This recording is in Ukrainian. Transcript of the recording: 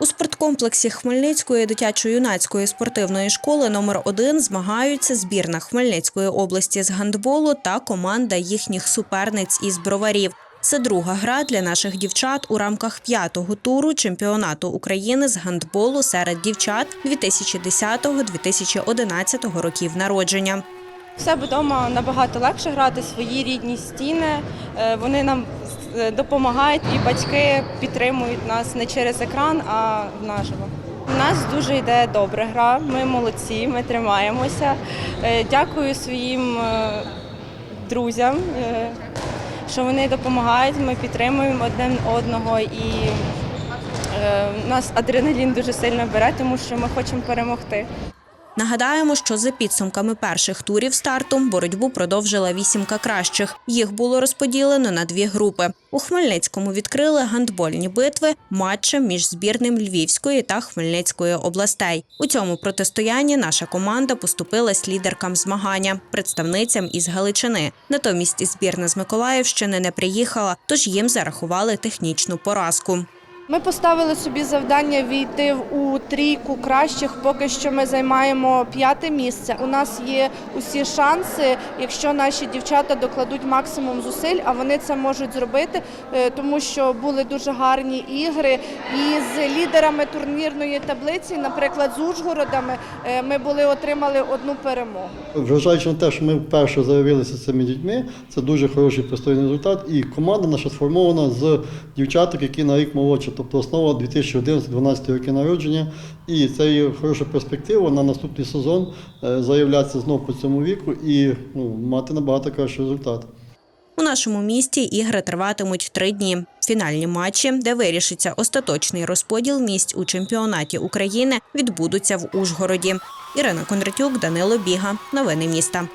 У спорткомплексі Хмельницької дитячо-юнацької спортивної школи номер 1 змагаються збірна Хмельницької області з гандболу та команда їхніх суперниць із броварів. Це друга гра для наших дівчат у рамках п'ятого туру чемпіонату України з гандболу серед дівчат 2010-2011 років народження. В себе вдома набагато легше грати свої рідні стіни. Е, Вони нам допомагають і батьки підтримують нас не через екран, а наживо. У нас дуже йде добре гра. Ми молодці, ми тримаємося. Е, Дякую своїм е, друзям, е, що вони допомагають. Ми підтримуємо один одного і е, нас адреналін дуже сильно бере, тому що ми хочемо перемогти. Нагадаємо, що за підсумками перших турів старту боротьбу продовжила вісімка кращих. Їх було розподілено на дві групи. У Хмельницькому відкрили гандбольні битви матчем між збірним Львівської та Хмельницької областей. У цьому протистоянні наша команда поступилась лідеркам змагання, представницям із Галичини. Натомість збірна з Миколаївщини не приїхала, тож їм зарахували технічну поразку. Ми поставили собі завдання війти у трійку кращих. Поки що ми займаємо п'яте місце. У нас є усі шанси, якщо наші дівчата докладуть максимум зусиль, а вони це можуть зробити, е, тому що були дуже гарні ігри. І з лідерами турнірної таблиці, наприклад, з Ужгородами, е, ми були отримали одну перемогу. Вважаючи на те, що ми вперше заявилися цими дітьми, це дуже хороший пристойний результат. І команда наша сформована з дівчаток, які на рік молодші, тобто основа 2011-2012 роки народження. І це є хороша перспектива на наступний сезон е, заявлятися знову по цьому віку і ну, мати набагато кращий результат. У нашому місті ігри триватимуть три дні. Фінальні матчі, де вирішиться остаточний розподіл місць у чемпіонаті України, відбудуться в Ужгороді. Ірина Кондратюк, Данило Біга. Новини міста.